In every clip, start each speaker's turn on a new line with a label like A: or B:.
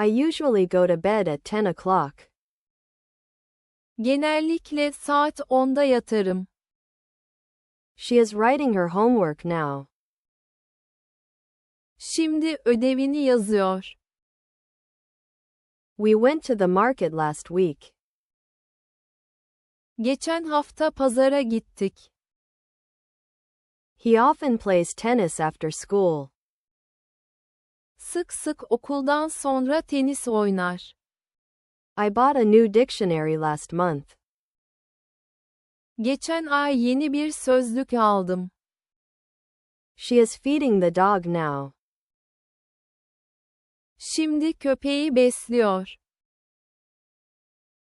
A: I usually go to bed at 10 o'clock.
B: Genellikle saat 10'da yatarım.
A: She is writing her homework now.
B: Şimdi ödevini yazıyor.
A: We went to the market last week.
B: Geçen hafta pazara gittik.
A: He often plays tennis after school.
B: Sık sık okuldan sonra tenis oynar.
A: I bought a new dictionary last month.
B: Geçen ay yeni bir sözlük aldım.
A: She is feeding the dog now.
B: Şimdi köpeği besliyor.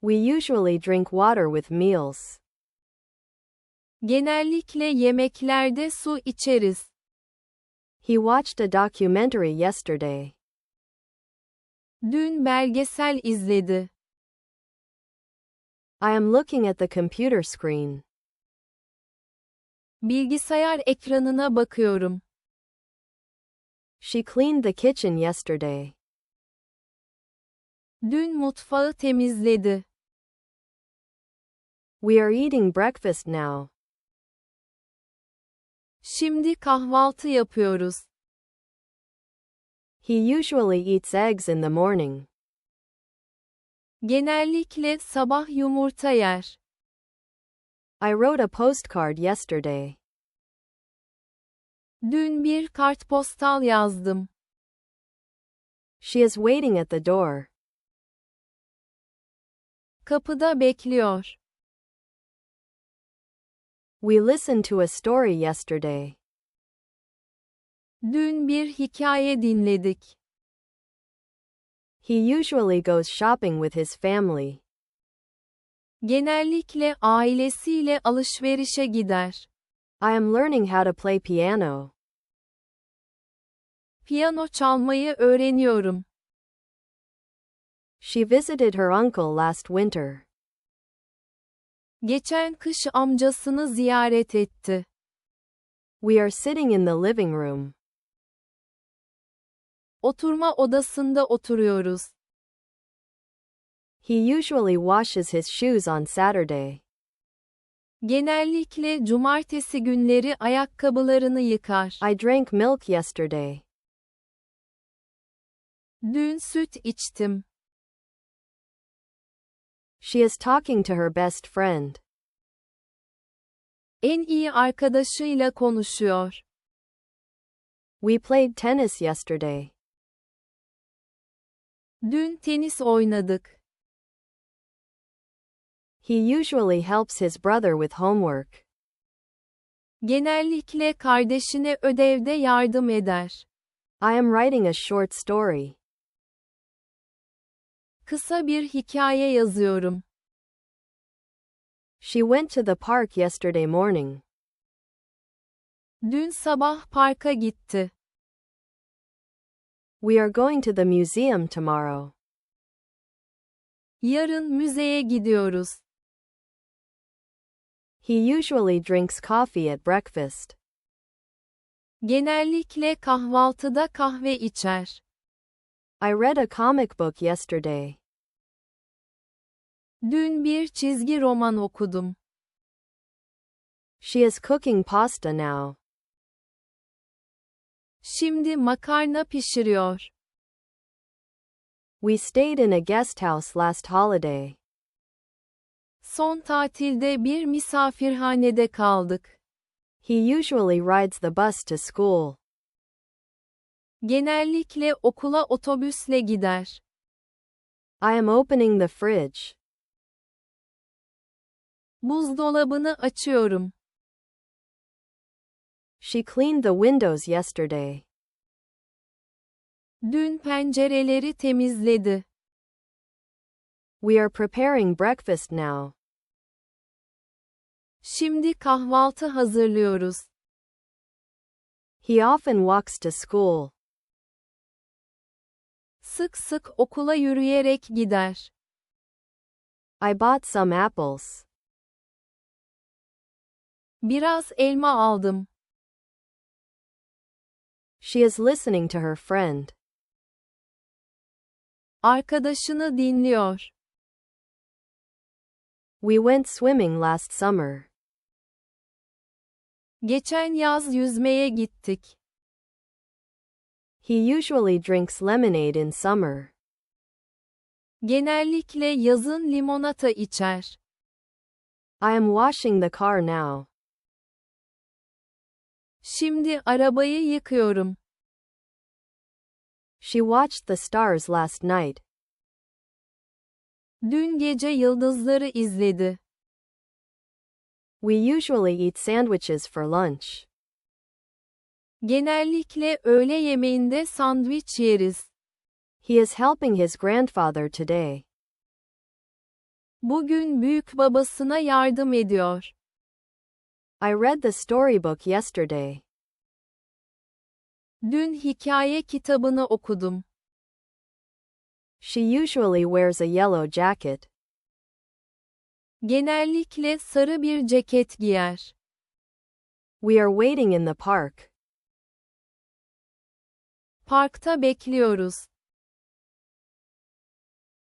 A: We usually drink water with meals.
B: Genellikle yemeklerde su içeriz.
A: He watched a documentary yesterday.
B: Dün belgesel izledi.
A: I am looking at the computer screen.
B: Bilgisayar ekranına bakıyorum.
A: She cleaned the kitchen yesterday.
B: Dün mutfağı temizledi.
A: We are eating breakfast now.
B: Şimdi kahvaltı yapıyoruz.
A: He usually eats eggs in the morning.
B: Genellikle sabah yumurta yer.
A: I wrote a postcard yesterday.
B: Dün bir kartpostal yazdım.
A: She is waiting at the door.
B: Kapıda bekliyor.
A: We listened to a story yesterday.
B: Dün bir hikaye dinledik.
A: He usually goes shopping with his family.
B: Genellikle ailesiyle alışverişe gider.
A: I am learning how to play piano.
B: Piyano çalmayı öğreniyorum.
A: She visited her uncle last winter.
B: Geçen kış amcasını ziyaret etti.
A: We are sitting in the living room.
B: Oturma odasında oturuyoruz.
A: He usually washes his shoes on Saturday.
B: Genellikle cumartesi günleri ayakkabılarını yıkar.
A: I drank milk yesterday.
B: Dün süt içtim.
A: She is talking to her best friend.
B: En iyi arkadaşıyla konuşuyor.
A: We played tennis yesterday.
B: Dün tenis oynadık.
A: He usually helps his brother with homework.
B: Genellikle kardeşine ödevde yardım eder.
A: I am writing a short story.
B: Kısa bir hikaye yazıyorum.
A: She went to the park yesterday morning.
B: Dün sabah parka gitti.
A: We are going to the museum tomorrow.
B: Yarın müzeye gidiyoruz.
A: He usually drinks coffee at breakfast.
B: Genellikle kahvaltıda kahve içer.
A: I read a comic book yesterday.
B: Dün bir çizgi roman okudum.
A: She is cooking pasta now.
B: Şimdi makarna pişiriyor.
A: We stayed in a guest house last holiday.
B: Son tatilde bir misafirhanede kaldık.
A: He usually rides the bus to school.
B: Genellikle okula otobüsle gider.
A: I am opening the fridge.
B: Buzdolabını açıyorum.
A: She cleaned the windows yesterday.
B: Dün pencereleri temizledi.
A: We are preparing breakfast now.
B: Şimdi kahvaltı hazırlıyoruz.
A: He often walks to school.
B: Sık sık okula yürüyerek gider.
A: I bought some apples.
B: Biraz elma aldım.
A: She is listening to her friend.
B: Arkadaşını dinliyor.
A: We went swimming last summer.
B: Geçen yaz yüzmeye gittik.
A: He usually drinks lemonade in summer.
B: Genellikle yazın limonata içer.
A: I am washing the car now.
B: Şimdi arabayı yıkıyorum.
A: She watched the stars last night.
B: Dün gece yıldızları izledi.
A: We usually eat sandwiches for lunch.
B: Genellikle öğle yemeğinde sandviç yeriz.
A: He is helping his grandfather today.
B: Bugün büyük babasına yardım ediyor.
A: I read the storybook yesterday.
B: Dün hikaye kitabını okudum.
A: She usually wears a yellow jacket.
B: Genellikle sarı bir ceket giyer.
A: We are waiting in the park.
B: Parkta bekliyoruz.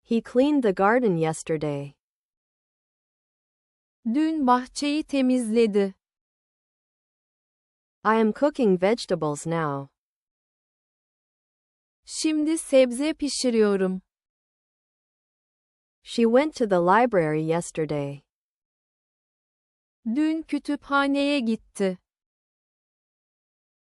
A: He cleaned the garden yesterday.
B: Dün bahçeyi temizledi.
A: I am cooking vegetables now.
B: Şimdi sebze pişiriyorum.
A: She went to the library yesterday.
B: Dün kütüphaneye gitti.